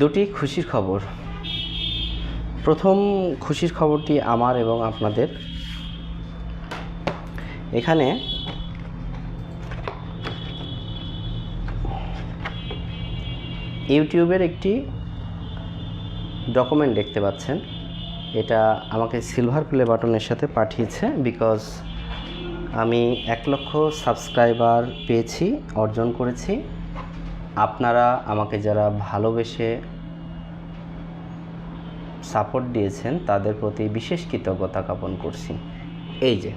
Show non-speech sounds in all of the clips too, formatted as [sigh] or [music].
দুটি খুশির খবর। প্রথম খুশির খবরটি আমার এবং আপনাদের। এখানে ইউটিউবের একটি ডকুমেন্ট দেখতে পাচ্ছেন। এটা আমাকে সিলভার প্লে বাটনের সাথে পাঠিয়েছে বিকজ আমি এক লক্ষ সাবস্ক্রাইবার পেয়েছি, অর্জন করেছি। আপনারা আমাকে যারা ভালোবেসে সাপোর্ট দিয়েছেন, তাদের প্রতি বিশেষ কৃতজ্ঞতা জ্ঞাপন করছি। এই যে।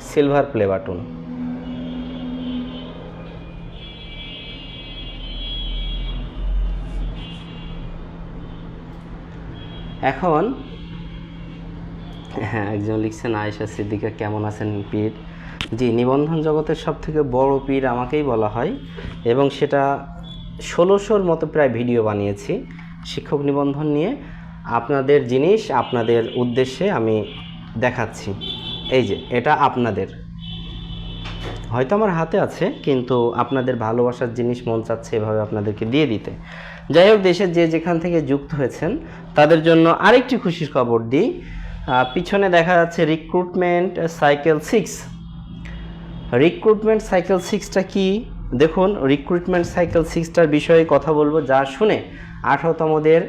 সিলভার প্লে বাটন এখন হ্যাঁ একজন লিখছেন, আয়েশা সিদ্দিকা, কেমন আছেন পীর? জি, নিবন্ধন জগতের সব থেকে বড় পীর আমাকেই বলা হয় এবং সেটা ষোলোশোর মতো প্রায় ভিডিও বানিয়েছি শিক্ষক নিবন্ধন নিয়ে। আপনাদের জিনিস, আপনাদের উদ্দেশ্যে আমি দেখাচ্ছি। এই যে, এটা আপনাদের। হয়তো আমার হাতে আছে, কিন্তু আপনাদের ভালোবাসার জিনিস মন চাচ্ছে এভাবে আপনাদেরকে দিয়ে দিতে। যাই হোক, দেশের যে যেখান থেকে যুক্ত হয়েছেন, তাদের জন্য আরেকটি খুশির খবর দিই। পিছনে দেখা যাচ্ছে recruitment cycle six recruitment cycle সিক্সটা কি? দেখুন রিক্রুটমেন্ট সাইকেল সিক্সটার বিষয়ে কথা বলব, যা শুনে আঠারোতমদের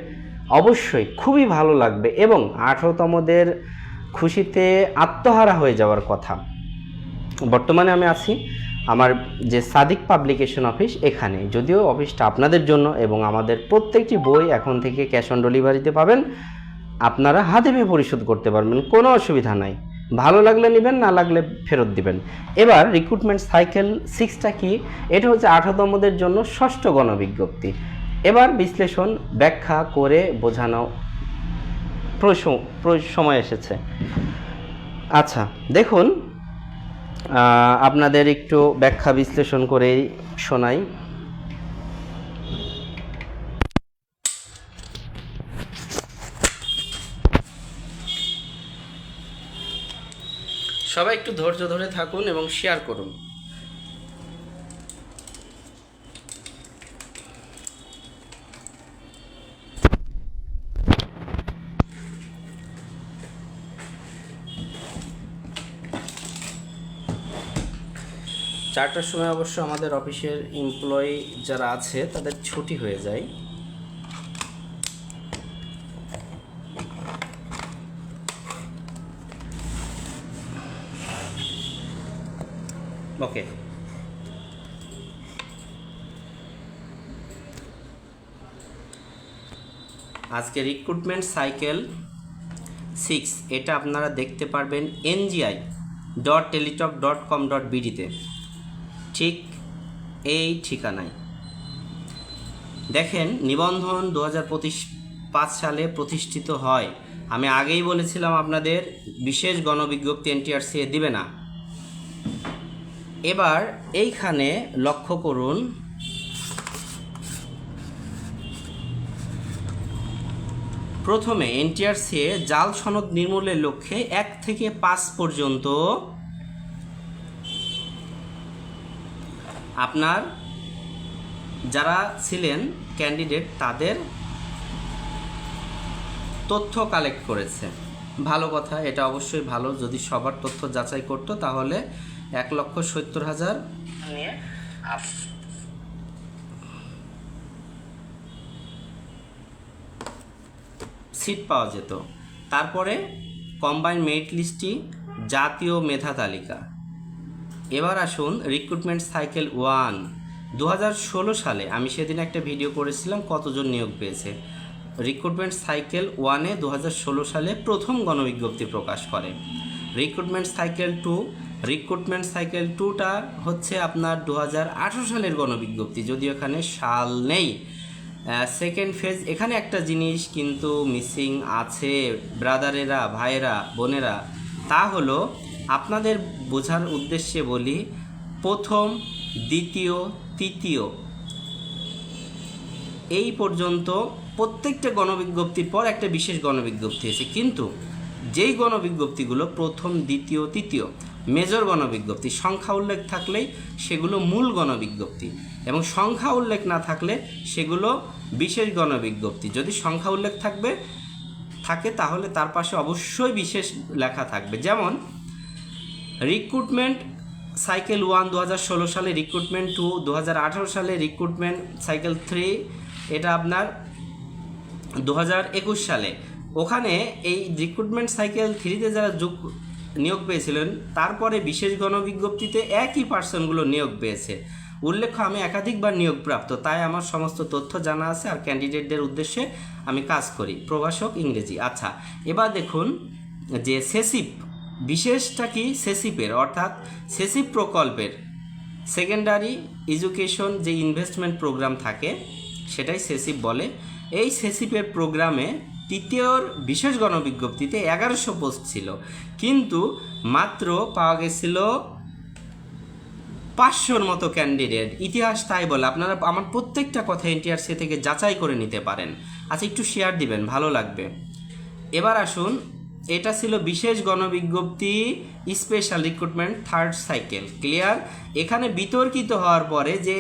অবশ্যই খুবই ভালো লাগবে এবং আঠারোতমদের খুশিতে আত্মহারা হয়ে যাওয়ার কথা। বর্তমানে আমি আছি আমার যে সাদিক পাবলিকেশন অফিস এখানে। যদিও অফিসটা আপনাদের জন্য এবং আমাদের প্রত্যেকটি বই এখন থেকে ক্যাশ অন ডেলিভারিতে পাবেন। আপনারা হাতে পেয়ে পরিশোধ করতে পারবেন, কোনো অসুবিধা নাই। ভালো লাগলে নেবেন, না লাগলে ফেরত দিবেন। এবার রিক্রুটমেন্ট সাইকেল সিক্সটা কি? এটা হচ্ছে আঠারোতমদের জন্য ষষ্ঠ গণবিজ্ঞপ্তি। এবার বিশ্লেষণ, ব্যাখ্যা করে বোঝানো সময় এসেছে। আচ্ছা দেখুন আপনাদের একটু ব্যাখ্যা বিশ্লেষণ করেই শোনাই। সবাই একটু ধৈর্য ধরে থাকুন এবং শেয়ার করুন। চারটার সময় অবশ্য আমাদের অফিসের এমপ্লয়ি যারা আছে, তাদের ছুটি হয়ে যায়। ওকে আজকে রিক্রুটমেন্ট সাইকেল সিক্স এটা আপনারা দেখতে পারবেন NGI dot Teletalk dot com dot বিডিতে ঠিক এই ঠিকানায়। দেখেন, নিবন্ধন দু পাঁচ সালে প্রতিষ্ঠিত হয়। আমি আগেই বলেছিলাম আপনাদের, বিশেষ গণবিজ্ঞপ্তি এনটিআরসি দিবে না। এবার এইখানে লক্ষ্য করুন। প্রথমে এনটিআরসি জাল সনদ নির্মূলের লক্ষ্যে এক থেকে পাঁচ পর্যন্ত আপনার যারা ছিলেন ক্যান্ডিডেট তাদের তথ্য কালেক্ট করেছে। ভালো কথা, এটা অবশ্যই ভালো। যদি সবার তথ্য যাচাই করতো তাহলে এক লক্ষ সত্তর হাজার। সিট পাওয়া যেত। তারপরে কম্বাইন মেরিট লিস্টটি জাতীয় মেধা তালিকা। এবার আসুন রিক্রুটমেন্ট সাইকেল ওয়ান দু হাজার ষোলো সালে আমি সেদিন একটা ভিডিও করেছিলাম কতজন নিয়োগ পেয়েছে। রিক্রুটমেন্ট সাইকেল ওয়ানে দু হাজার ষোলো সালে প্রথম গণবিজ্ঞপ্তি প্রকাশ করে। Recruitment cycle two recruitment cycle টুটা হচ্ছে আপনার দু হাজার আঠেরো সালের গণবিজ্ঞপ্তি, যদিও এখানে সাল নেই। সেকেন্ড ফেজ এখানে একটা জিনিস কিন্তু মিসিং আছে, ব্রাদারেরা, ভাইয়েরা, বোনেরা, তা হলো আপনাদের বোঝার উদ্দেশ্যে বলি, প্রথম, দ্বিতীয়, তৃতীয়। এই পর্যন্ত প্রত্যেকটা গণবিজ্ঞপ্তির পর একটা বিশেষ গণবিজ্ঞপ্তি এসে, কিন্তু যেই গণবিজ্ঞপ্তিগুলো প্রথম, দ্বিতীয়, তৃতীয় মেজর গণবিজ্ঞপ্তি। সংখ্যা উল্লেখ থাকলেই সেগুলো মূল গণবিজ্ঞপ্তি এবং সংখ্যা উল্লেখ না থাকলে সেগুলো বিশেষ গণবিজ্ঞপ্তি। যদি সংখ্যা উল্লেখ থাকবে, থাকে তাহলে তার পাশে অবশ্যই বিশেষ লেখা থাকবে। যেমন রিক্রুটমেন্ট সাইকেল ওয়ান দু ষোলো সালে রিক্রুটমেন্ট টু দু হাজার আঠারো সালে রিক্রুটমেন্ট সাইকেল থ্রি এটা আপনার দু হাজার একুশ সালে। ওখানে এই রিক্রুটমেন্ট সাইকেল থ্রিতে যারা নিয়োগ পেয়েছিলেন। তারপরে বিশেষ গণবিজ্ঞপ্তিতে একই পার্সনগুলো নিয়োগ পেয়েছে। উল্লেখ্য, আমি একাধিকবার নিয়োগপ্রাপ্ত, তাই আমার সমস্ত তথ্য জানা আছে আর ক্যান্ডিডেটদের উদ্দেশ্যে আমি কাজ করি। প্রভাষক, ইংরেজি। আচ্ছা এবার দেখুন যে সেসিপ, বিশেষটা কি সেসিপের? অর্থাৎ সেসিপ প্রকল্পের সেকেন্ডারি এডুকেশন যে ইনভেস্টমেন্ট প্রোগ্রাম থাকে, সেটাই সেসিপ বলে। এই সেসিপের প্রোগ্রামে তৃতীয়র বিশেষ গণবিজ্ঞপ্তিতে এগারোশো পোস্ট ছিল। কিন্তু মাত্র পাওয়া গেছিল পাঁচশোর মতো ক্যান্ডিডেট। ইতিহাস তাই বলে, আপনারা আমার প্রত্যেকটা কথা এনটিআরসি থেকে যাচাই করে নিতে পারেন। আচ্ছা একটু শেয়ার দিবেন, ভালো লাগবে। এবার আসুন, এটা ছিল বিশেষ গণবিজ্ঞপ্তি special recruitment third cycle clear এখানে বিতর্কিত হওয়ার পরে যে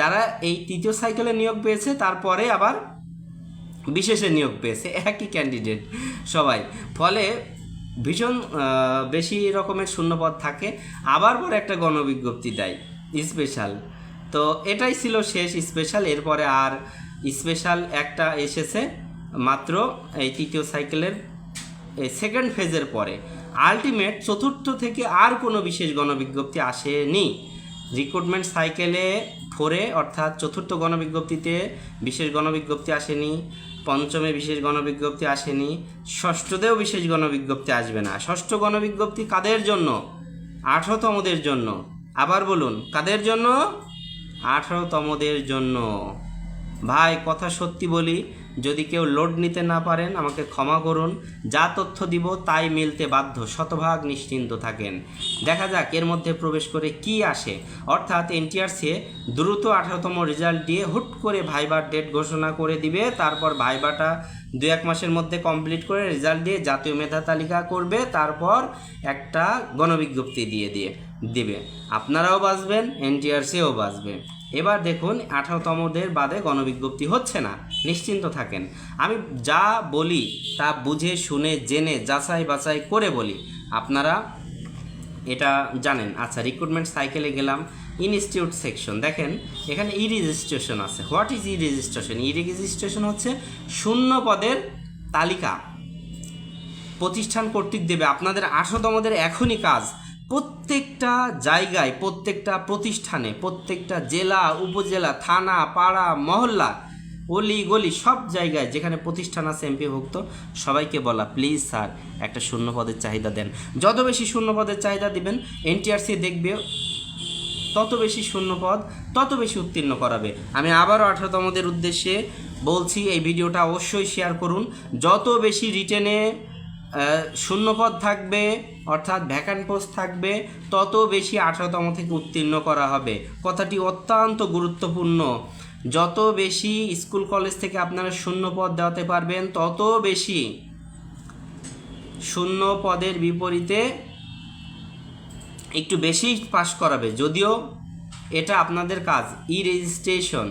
যারা এই তৃতীয় সাইকেলে নিয়োগ পেয়েছে, তারপরে আবার বিশেষে নিয়োগ পেয়েছে, একই ক্যান্ডিডেট সবাই। ফলে ভীষণ বেশি রকমের শূন্যপদ থাকে। আবার পরে একটা গণবিজ্ঞপ্তি দেয় স্পেশাল তো এটাই ছিল শেষ স্পেশাল এরপরে আর স্পেশাল একটা এসেছে মাত্র এই তৃতীয় সাইকেলের সেকেন্ড ফেজের পরে। আলটিমেট চতুর্থ থেকে আর কোনো বিশেষ গণবিজ্ঞপ্তি আসেনি। রিক্রুটমেন্ট সাইকেলে ফোরে অর্থাৎ চতুর্থ গণবিজ্ঞপ্তিতে বিশেষ গণবিজ্ঞপ্তি আসেনি। পঞ্চমে বিশেষ গণবিজ্ঞপ্তি আসেনি, ষষ্ঠতেও বিশেষ গণবিজ্ঞপ্তি আসবে না। ষষ্ঠ গণবিজ্ঞপ্তি কাদের জন্য? আঠারোতমদের জন্য। আবার বলুন, কাদের জন্য? আঠারোতমদের জন্য। ভাই, কথা সত্যি বলি যদি কেউ লোড নিতে না পারেন, আমাকে ক্ষমা করুন। যা তথ্য দিব তাই মিলতে বাধ্য। শতভাগ নিশ্চিন্ত থাকেন। দেখা যাক এর মধ্যে প্রবেশ করে কি আসে। অর্থাৎ এনটিআরসি দ্রুত আঠারোতম রেজাল্ট দিয়ে হুট করে ভাইবার ডেট ঘোষণা করে দিবে। তারপর ভাইবাটা দু এক মাসের মধ্যে কমপ্লিট করে রেজাল্ট দিয়ে জাতীয় মেধা তালিকা করবে। তারপর একটা গণবিজ্ঞপ্তি দিয়ে দিয়ে। দিবে। আপনারাও বাঁচবেন, এনটিআরসিও বাঁচবে। এবার দেখুন, আঠারোতমদের বাদে গণবিজ্ঞপ্তি হচ্ছে না, নিশ্চিন্ত থাকেন। আমি যা বলি, তা বুঝে, শুনে, জেনে, যাচাই বাছাই করে বলি। আপনারা এটা জানেন। আচ্ছা রিক্রুটমেন্ট সাইকেলে গেলাম ইনস্টিটিউট সেকশন দেখেন, এখানে ই রেজিস্ট্রেশন আছে। What is e registration e registration হচ্ছে শূন্য পদের তালিকা। প্রতিষ্ঠান কর্তৃক দেবে। আপনাদের আঠারোতমদের এখনই কাজ। প্রত্যেকটা জায়গায়, প্রত্যেকটা প্রতিষ্ঠানে, প্রত্যেকটা জেলা, উপজেলা, থানা, পাড়া, মহল্লা, অলি গলি সব জায়গায় যেখানে প্রতিষ্ঠান আছে এমপিভুক্ত সবাইকে বলা, প্লিজ স্যার, একটা শূন্য পদের চাহিদা দেন। যত বেশি শূন্য পদের চাহিদা দিবেন, এনটিআরসি দেখবে, তত বেশি শূন্যপদ, তত বেশি উত্তীর্ণ করাবে। আমি আবারও আঠারোতমদের উদ্দেশ্যে বলছি, এই ভিডিওটা অবশ্যই শেয়ার করুন। যত বেশি রিটেনে শূন্যপদ থাকবে, অর্থাৎ ভ্যাকান্ট পোস্ট থাকবে, তত বেশি আঠারোতম থেকে উত্তীর্ণ করা হবে। কথাটি অত্যন্ত গুরুত্বপূর্ণ। যত বেশি স্কুল কলেজ থেকে আপনারা শূন্য পদ দেওয়াতে পারবেন, তত বেশি শূন্য পদের বিপরীতে একটু বেশি পাস করাবে। যদিও এটা আপনাদের কাজ ই রেজিস্ট্রেশন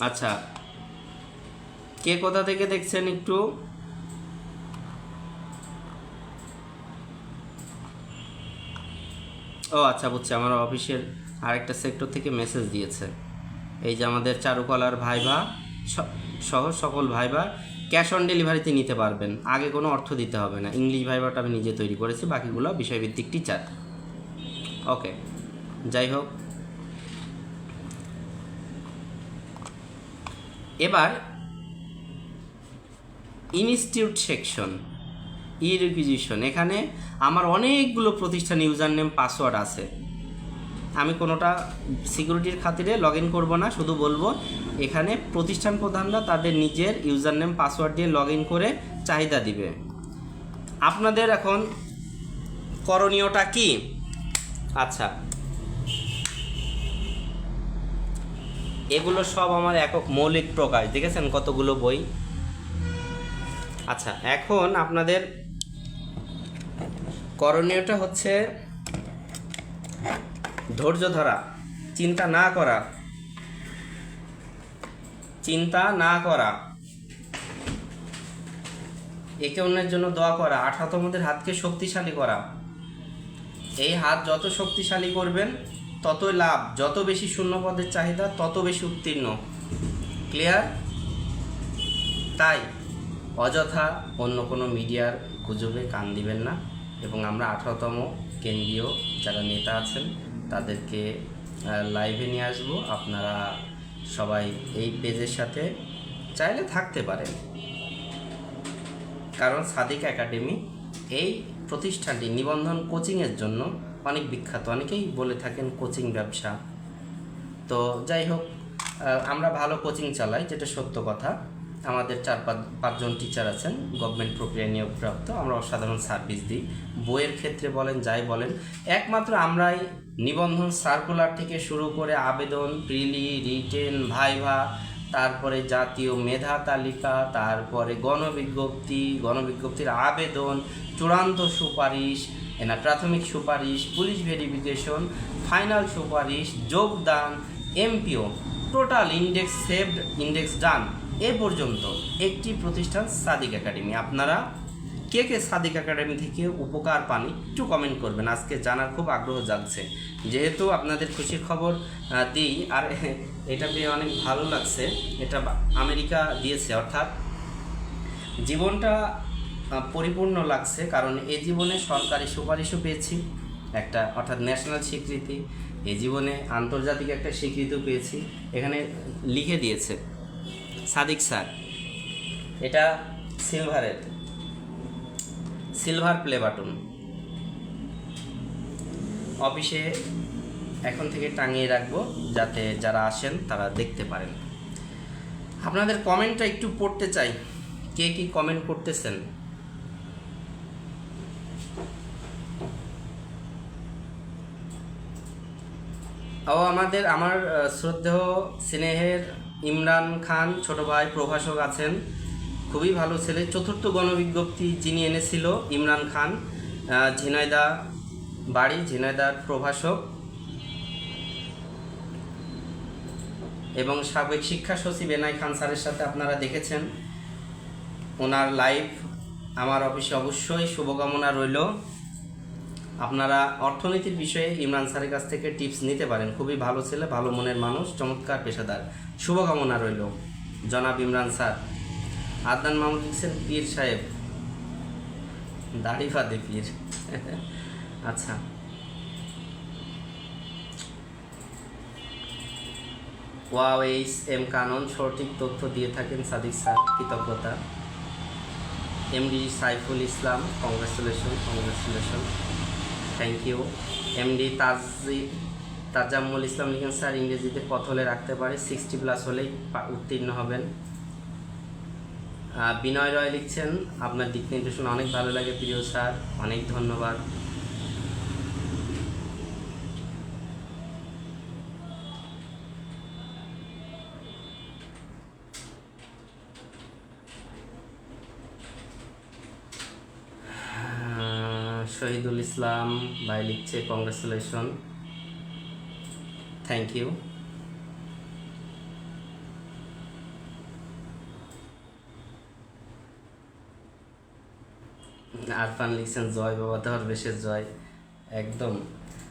আচ্ছা। কে কোথা থেকে দেখছেন একটু? ও আচ্ছা বুঝছি। আমার অফিসের আরেকটা সেক্টর থেকে মেসেজ দিয়েছে। এই যে আমাদের চারুকলার ভাইভা সহ সকল ভাইভা ক্যাশ অন ডেলিভারিতে নিতে পারবেন। আগে কোনো অর্থ দিতে হবে না। ইংলিশ ভাইভাটা আমি নিজে তৈরি করেছি, বাকিগুলো বিষয়ভিত্তিক টিচার ওকে যাই হোক। ইনস্টিটিউট সেকশন ই রিকুইজিশন এখানে আমার অনেকগুলো প্রতিষ্ঠান ইউজার নেম পাসওয়ার্ড আছে। আমি কোনোটা সিকিউরিটির খাতিরে লগ ইন করব না, শুধু বলব এখানে প্রতিষ্ঠান প্রধানরা তাদের নিজের ইউজার নেম পাসওয়ার্ড দিয়ে লগ ইন করে চাহিদা দিবে। আপনাদের এখন করণীয়টা কি? আচ্ছা এগুলো সব আমার একক মৌলিক প্রকাশ, দেখেছেন কতগুলো বই? আচ্ছা এখন আপনাদের করণীয়টা হচ্ছে ধৈর্য ধরা, চিন্তা না করা, চিন্তা না করা, একে অন্যের জন্য দোয়া করা আঠাতমদের হাতকে শক্তিশালী করা। এই হাত যত শক্তিশালী করবেন ততই লাভ। যত বেশি শূন্য পদের চাহিদা, তত বেশি উত্তীর্ণ। ক্লিয়ার তাই অযথা অন্য কোনো মিডিয়ার গুজবে কান দিবেন না এবং আমরা আঠারোতম কেন্দ্রীয় যারা নেতা আছেন, তাদেরকে লাইভে নিয়ে আসব। আপনারা সবাই এই পেজের সাথে চাইলে থাকতে পারেন। কারণ সাদিক একাডেমি এই প্রতিষ্ঠানটি নিবন্ধন কোচিংয়ের জন্য অনেক বিখ্যাত। অনেকেই বলে থাকেন কোচিং ব্যবসা। তো যাই হোক আমরা ভালো কোচিং চালাই, যেটা সত্য কথা। আমাদের চার পাঁচ, পাঁচজন টিচার আছেন গভর্নমেন্ট প্রক্রিয়া নিয়োগপ্রাপ্ত। আমরা অসাধারণ সার্ভিস দিই। বইয়ের ক্ষেত্রে বলেন, যাই বলেন, একমাত্র আমরাই নিবন্ধন সার্কুলার থেকে শুরু করে আবেদন প্রিলি রিটেন ভাইভা তারপরে জাতীয় মেধা তালিকা, তারপরে গণবিজ্ঞপ্তি, গণবিজ্ঞপ্তির আবেদন, চূড়ান্ত সুপারিশ এনা প্রাথমিক সুপারিশ, পুলিশ ভেরিফিকেশন, ফাইনাল সুপারিশ, যোগদান, MPO, total index saved index done. এ পর্যন্ত একটি প্রতিষ্ঠান সাদিক একাডেমি। আপনারা কে কে সাদিক একাডেমি থেকে উপকার পান একটু কমেন্ট করবেন। আজকে জানার খুব আগ্রহ জাগছে। যেহেতু আপনাদের খুশির খবর দিই, আর [laughs] এটা পেয়ে অনেক ভালো লাগছে। এটা আমেরিকা দিয়েছে, অর্থাৎ জীবনটা পরিপূর্ণ লাগছে, কারণ এই জীবনে সরকারি সুপারিশও পেয়েছি, একটা অর্থাৎ ন্যাশনাল স্বীকৃতি এই জীবনে আন্তর্জাতিক একটা স্বীকৃতিও পেয়েছি। এখানে লিখে দিয়েছে, সাদিক স্যার, এটা সিলভারের, সিলভার প্লে বাটন। অফিসে এখন থেকে টাঙিয়ে রাখব, যাতে যারা আসেন তারা দেখতে পারেন। আপনাদের কমেন্টটা একটু পড়তে চাই, কে কি কমেন্ট করতেছেন? ও আমাদের, আমার শ্রদ্ধেয় স্নেহের ইমরান খান, ছোট ভাই, প্রভাষক আছেন। খুবই ভালো ছেলে। চতুর্থ গণবিজ্ঞপ্তি যিনি এনেছিল, ইমরান খান ঝিনাইদা বাড়ি, ঝিনাইদার প্রভাষক। এবং সাবেক শিক্ষা সচিব এনআই খান স্যারের সাথে আপনারা দেখেছেন। ওনার লাইভ আমার অফিসে অবশ্যই শুভকামনা রইল। আপনারা অর্থনীতির বিষয়ে ইমরান স্যারের কাছ থেকে টিপস নিতে পারেন। খুবই ভালো ছেলে, ভালো মনের মানুষ, চমৎকার পেশাদার। শুভকামনা রইল। জনাব ইমরান স্যার। আদনান মাহমুদ লিখছেন পীর সাহেব। দাড়ি ফাদে পীর। আচ্ছা। ওয়াও, এইচ এম কানন, সঠিক তথ্য দিয়ে থাকেন সাদিক স্যার, কৃতজ্ঞতা। MD Saiful Islam, congratulation congratulation. Thank you MD তাজি Tajammul Islam লিখেন, স্যার, ইংরেজিতে পথ হলে রাখতে পারে। সিক্সটি প্লাস হলেই উত্তীর্ণ হবেন। বিনয় রয় লিখছেন, আপনার দিক নির্দেশনা অনেক ভালো লাগে প্রিয় স্যার। অনেক ধন্যবাদ। শহীদুল ইসলাম ভাই লিখছে কংগ্রেচুলেশন থ্যাংক ইউ আরফান লিখছেন, জয় বাবা দরবেশের জয়। একদম।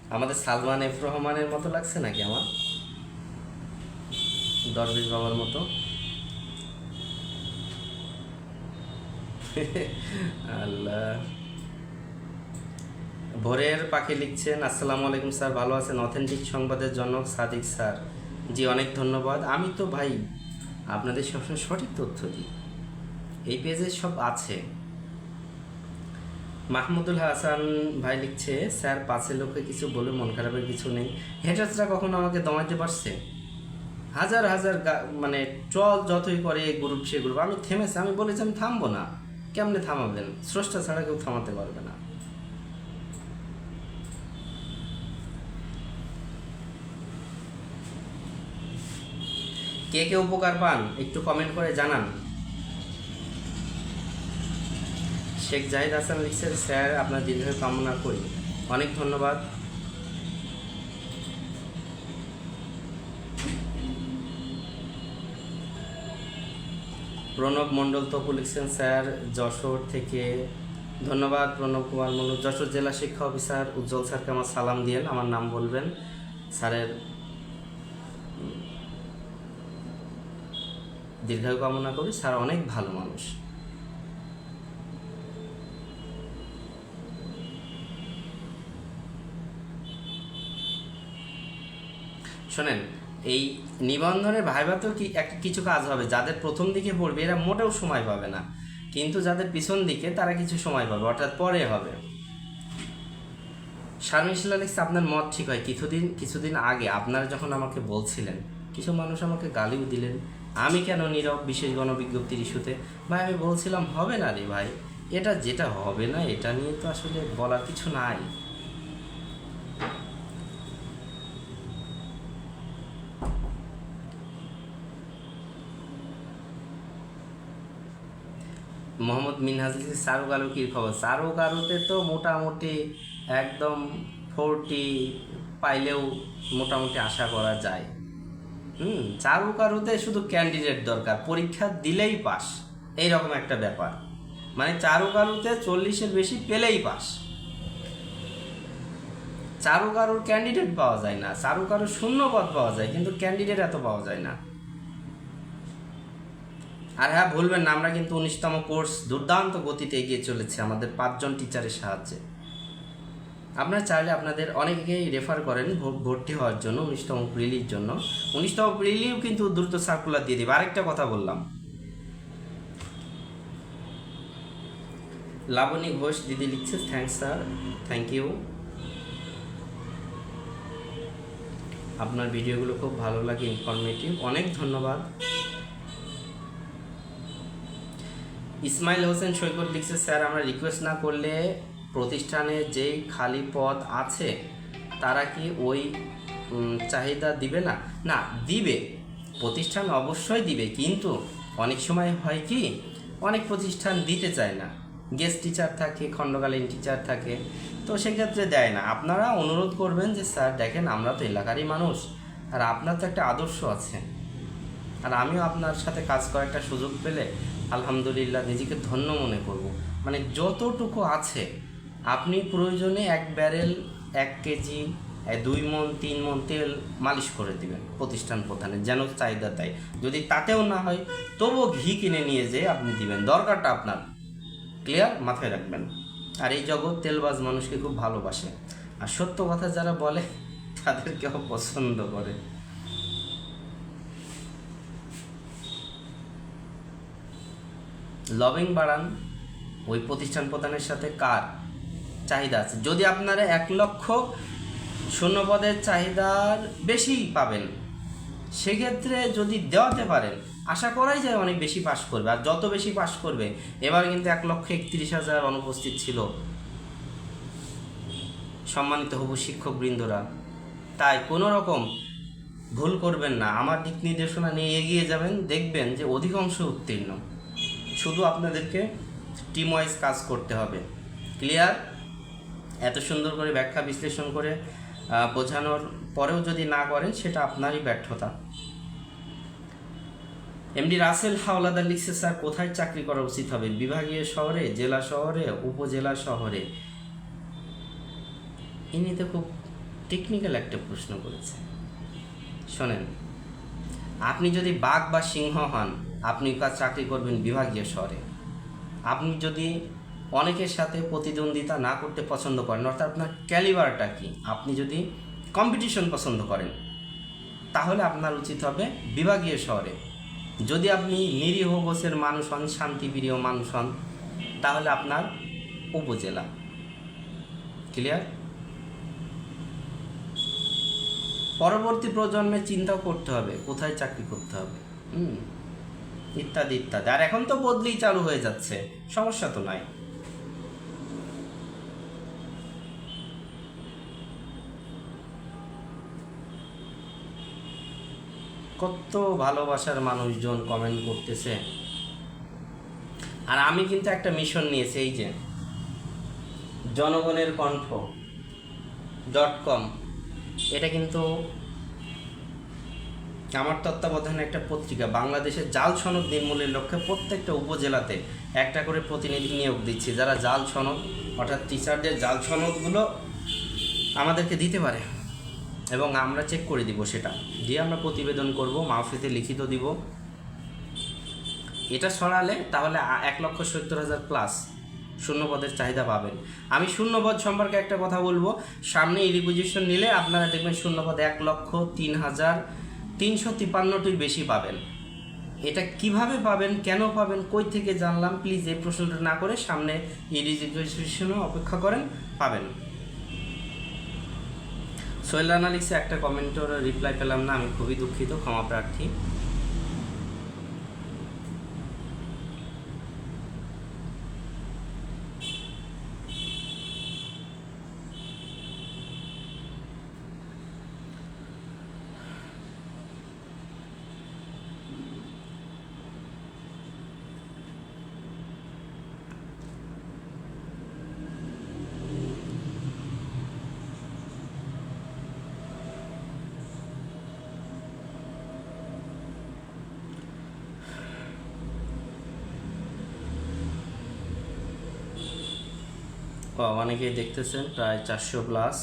আমাদের সালমান এফ রহমানের মতো লাগছে নাকি আমার? দরবেশ বাবার মতো। [laughs] আল্লাহ। ভোরের পাখি লিখছেন, আসসালামু আলাইকুম স্যার, ভালো আছেন? অথেন্টিক সংবাদের জনক সাদিক স্যার। জি, অনেক ধন্যবাদ। আমি তো ভাই আপনাদের সবসময় সঠিক তথ্য দিই। এই পেজে সব আছে। মাহমুদুল হাসান ভাই লিখছে, স্যার পাঁচের লোকে কিছু বলে মন খারাপের কিছু নেই। হেটার্সরা কখনো আমাকে দমাইতে পারছে? হাজার হাজার মানে ট্রল যতই করে গ্রুপ সে গ্রুপ। আমি থেমেছি, আমি বলেছি আমি থামবো না। কেমনে থামাবেন? স্রষ্টা ছাড়া কেউ থামাতে পারবে না। কে কে উপকার পান, একটু কমেন্ট করে জানান। শেখ জাহিদ হাসান লিখছেন স্যার, আপনার দীর্ঘায়ু কামনা করি। অনেক ধন্যবাদ। প্রণব মণ্ডল তপু লিখছেন, স্যার, যশোর থেকে ধন্যবাদ। প্রণব কুমার মণ্ডল, যশোর জেলা শিক্ষা অফিসার উজ্জ্বল স্যারকে আমার সালাম দিয়েন, আমার নাম বলবেন। স্যারের দীর্ঘায়ু কামনা করি, স্যার অনেক ভালো মানুষ। শোনেন, এই নিবন্ধনের ভাইভাতেও কি একটা কিছু কাজ হবে। যাদের প্রথম দিকে পড়বে, এরা মোটেও সময় পাবে না। কিন্তু যাদের পিছন দিকে, তারা কিছু সময় পাবে, অর্থাৎ পরে হবে। শারমিশলা লিখছে, আপনার মত ঠিক হয়। কিছুদিন কিছুদিন আগে আপনারা যখন আমাকে বলছিলেন, কিছু মানুষ আমাকে গালিও দিলেন। আমি কেন নীরব? বিশেষ গণবিজ্ঞপ্তির ইস্যুতে। ভাই, আমি বলছিলাম, হবে না রে ভাই। এটা যেটা হবে না, এটা নিয়ে তো আসলে বলার কিছু নাই। মোহাম্মদ মিনহাজ লিখছে শাহরুখ আলুর কী খবর। শাহরুখ আলুতে তো মোটামুটি একদম ফোরটি পাইলেও মোটামুটি আশা করা যায়। হুম চারুক আরুতে শুধু ক্যান্ডিডেট দরকার, পরীক্ষা দিলেই পাস, এইরকম একটা ব্যাপার। মানে চারুক আরুতে চল্লিশের বেশি পেলেই পাস। চারুক আরুর ক্যান্ডিডেট পাওয়া যায় না চারুক আরুর শূন্য পদ পাওয়া যায়, কিন্তু ক্যান্ডিডেট এত পাওয়া যায় না। আর হ্যাঁ ভুলবেন না, আমরা কিন্তু উনিশতম কোর্স দুর্দান্ত গতিতে এগিয়ে চলেছে, আমাদের পাঁচজন টিচারের সাহায্যে। আপনারা চাইলে আপনাদের অনেকেই রেফার করেন ভর্তি হওয়ার জন্য, উনিশতম প্রিলির জন্য। উনিশতম প্রিলিও কিন্তু দ্রুত সার্কুলার দিয়ে দেবে। আরেকটা কথা বললাম। লাবণী ঘোষ দিদি লিখছে থ্যাংকস স্যার থ্যাংক ইউ আপনার ভিডিওগুলো খুব ভালো লাগে ইনফরমেটিভ অনেক ধন্যবাদ। ইসমাইল হোসেন সৈকত লিখছে স্যার আমরা রিকোয়েস্ট না করলে প্রতিষ্ঠানে যেই খালি পদ আছে, তারা কি ওই চাহিদা দিবে না? না, দিবে। প্রতিষ্ঠান অবশ্যই দিবে, কিন্তু অনেক সময় হয় কি, অনেক প্রতিষ্ঠান দিতে চায় না। গেস্ট টিচার থাকে, খণ্ডকালীন টিচার থাকে, তো সেক্ষেত্রে দেয় না। আপনারা অনুরোধ করবেন যে, স্যার, দেখেন, আমরা তো এলাকারই মানুষ, আর আপনার তো একটা আদর্শ আছে। আর আমিও আপনার সাথে কাজ করার একটা সুযোগ পেলে, আলহামদুলিল্লাহ, নিজেকে ধন্য মনে করব। মানে যতটুকু আছে আপনি প্রয়োজনে এক ব্যারেল এক কেজি দুই মন তিন মন তেল মালিশ করে দিবেন প্রতিষ্ঠান প্রধানের, যেন চাহিদা দেয় যদি তাতেও না হয়, তবুও ঘি কিনে নিয়ে যেয়ে আপনি দিবেন। দরকারটা আপনার। ক্লিয়ার মাথায় রাখবেন। আর এই জগৎ তেলবাজ মানুষকে খুব ভালোবাসে। আর সত্য কথা যারা বলে, তাদেরকেও পছন্দ করে। লবিং বাড়ান ওই প্রতিষ্ঠান প্রধানের সাথে কার? চাহিদা আছে। যদি আপনারা এক লক্ষ শূন্য পদের চাহিদার বেশি পাবেন, সেক্ষেত্রে যদি দেওয়াতে পারেন, আশা করাই যায় অনেক বেশি পাশ করবে। আর যত বেশি পাশ করবে, এবার কিন্তু এক লক্ষ একত্রিশ হাজার অনুপস্থিত ছিল। সম্মানিত হবু শিক্ষক বৃন্দরা, তাই কোনো রকম ভুল করবেন না। আমার দিক নির্দেশনা নিয়ে এগিয়ে যাবেন, দেখবেন যে অধিকাংশ উত্তীর্ণ। শুধু আপনাদেরকে টিম ওয়াইজ কাজ করতে হবে। ক্লিয়ার এত সুন্দর করে ব্যাখ্যা বিশ্লেষণ করে বোঝানোর পরেও যদি না করেন সেটা আপনারই ব্যর্থতা। এমডি রাসেল হাওলাদার লিখছে, স্যার, কোথায় চাকরি করা উচিত হবে? বিভাগীয় শহরে, জেলা শহরে, উপজেলা শহরে? ইনি তো খুব টেকনিক্যাল একটা প্রশ্ন করেছে শোনেন, আপনি যদি বাঘ বা সিংহ হন, আপনি কাজ চাকরি করবেন বিভাগীয় শহরে। আপনি যদি অনেকের সাথে প্রতিদ্বন্দ্বিতা না করতে পছন্দ করেন, অর্থাৎ আপনার ক্যালিবারটা কি? আপনি যদি কম্পিটিশন পছন্দ করেন, তাহলে আপনার উচিত হবে বিভাগীয় শহরে। যদি আপনি নিরীহ গোছের মানুষ হন, শান্তিপ্রিয় মানুষ হন, তাহলে আপনার উপজেলা। ক্লিয়ার পরবর্তী প্রজন্মে চিন্তাও করতে হবে, কোথায় চাকরি করতে হবে? হুম, ইত্যাদি ইত্যাদি। আর এখন তো বদলি চালু হয়ে যাচ্ছে, সমস্যা তো নাই। কত ভালোবাসার মানুষজন কমেন্ট করতেছে। আর আমি কিন্তু একটা মিশন নিয়েছি, এই যে, জনগণের কণ্ঠ ডট কম এটা কিন্তু আমার তত্ত্বাবধানে একটা পত্রিকা, বাংলাদেশের জাল সনদ নির্মূলের লক্ষ্যে প্রত্যেকটা উপজেলাতে একটা করে প্রতিনিধি নিয়োগ দিচ্ছি, যারা জাল সনদ, অর্থাৎ টিচারদের জাল সনদগুলো আমাদেরকে দিতে পারে। এবং আমরা চেক করে দিব সেটা। দিয়ে আমরা প্রতিবেদন করব মাহফিতে লিখিত দিব। এটা সরালে তাহলে এক লক্ষ সত্তর হাজার প্লাস শূন্যপদের চাহিদা পাবেন। আমি শূন্যপদ সম্পর্কে একটা কথা বলব। সামনে রিকুইজিশন নিলে আপনারা দেখবেন শূন্যপদ এক লক্ষ তিন হাজার তিনশো তিপান্নটির বেশি পাবেন। এটা কীভাবে পাবেন, কেন পাবেন, কই থেকে জানলাম প্লিজ এই প্রশ্নটা না করে সামনে রিকুইজিশনও অপেক্ষা করেন, পাবেন। সোহেল রানা লিখছে একটা কমেন্টের রিপ্লাই পেলাম না আমি খুবই দুঃখিত ক্ষমা প্রার্থী। অনেকেই দেখতেছেন, প্রায় চারশো প্লাস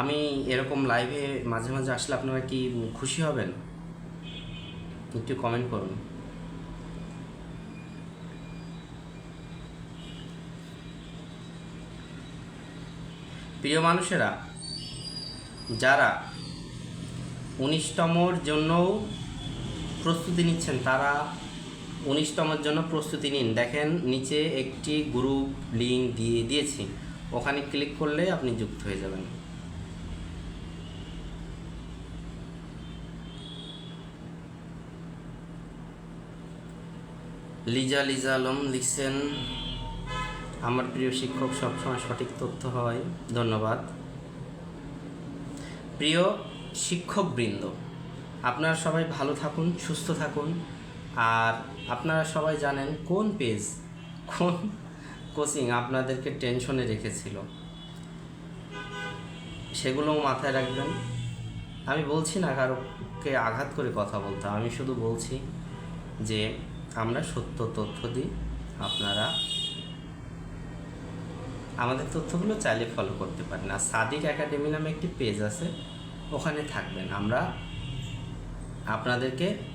আমি এরকম লাইভে মাঝে মাঝে আসলে আপনারা কি খুশি হবেন? একটু কমেন্ট করুন। প্রিয় মানুষেরা, যারা উনিশতমর জন্যও প্রস্তুতি নিচ্ছেন, তারা উনিশতমের জন্য প্রস্তুতি নিন। দেখেন, নিচে একটি গ্রুপ লিঙ্ক দিয়ে দিয়েছি। ওখানে ক্লিক করলে আপনি যুক্ত হয়ে যাবেন। লিজা লিজা আলম লিখছেন, আমার প্রিয় শিক্ষক, সবসময় সঠিক তথ্য হয়। ধন্যবাদ। প্রিয় শিক্ষকবৃন্দ, আপনারা সবাই ভালো থাকুন, সুস্থ থাকুন। আর আপনারা সবাই জানেন কোন পেজ? কোন কোচিং আপনাদেরকে টেনশনে রেখেছিল? সেগুলোও মাথায় রাখবেন। আমি বলছি না কারোকে আঘাত করে কথা বলতে, আমি শুধু বলছি যে আমরা সত্য তথ্য দিই, আপনারা আমাদের তথ্যগুলো চাইলে ফলো করতে পারেন। আর সাদিক একাডেমি নামে একটি পেজ আছে, ওখানে থাকবেন। আমরা আপনাদেরকে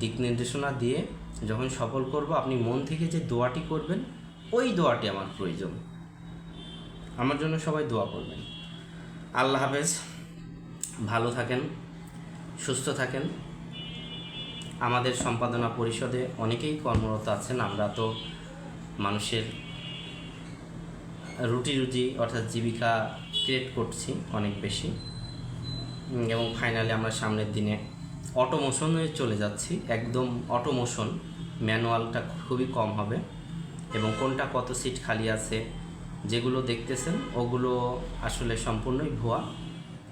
দিক নির্দেশনা দিয়ে যখন সফল করব, আপনি মন থেকে যে দোয়াটি করবেন, ওই দোয়াটি আমার প্রয়োজন। আমার জন্য সবাই দোয়া করবেন। আল্লাহ হাফেজ, ভালো থাকেন, সুস্থ থাকেন। আমাদের সম্পাদনা পরিষদে অনেকেই কর্মরত আছেন, আমরা তো মানুষের রুটি রুজি অর্থাৎ জীবিকা ক্রিয়েট করছি অনেক বেশি। এবং ফাইনালি আমরা সামনের দিনে অটোমোশনে চলে যাচ্ছি। একদম অটোমোশন ম্যানুয়ালটা খুবই কম হবে। এবং কোনটা কত সিট খালি আছে, যেগুলো দেখতেছেন, ওগুলো আসলে সম্পূর্ণই ভুয়া।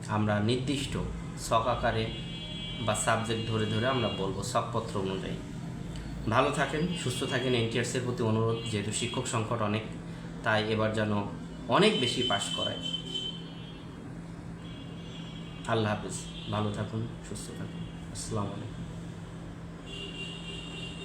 আমরা নির্দিষ্ট শখ আকারে বা সাবজেক্ট ধরে ধরে আমরা বলব শখপত্র অনুযায়ী। ভালো থাকেন, সুস্থ থাকেন এনটিআরসির প্রতি অনুরোধ, যেহেতু শিক্ষক সংকট অনেক, তাই এবার যেন অনেক বেশি পাশ করায়। আল্লাহ হাফিজ। ভালো থাকুন, সুস্থ থাকুন। আসসালামু আলাইকুম।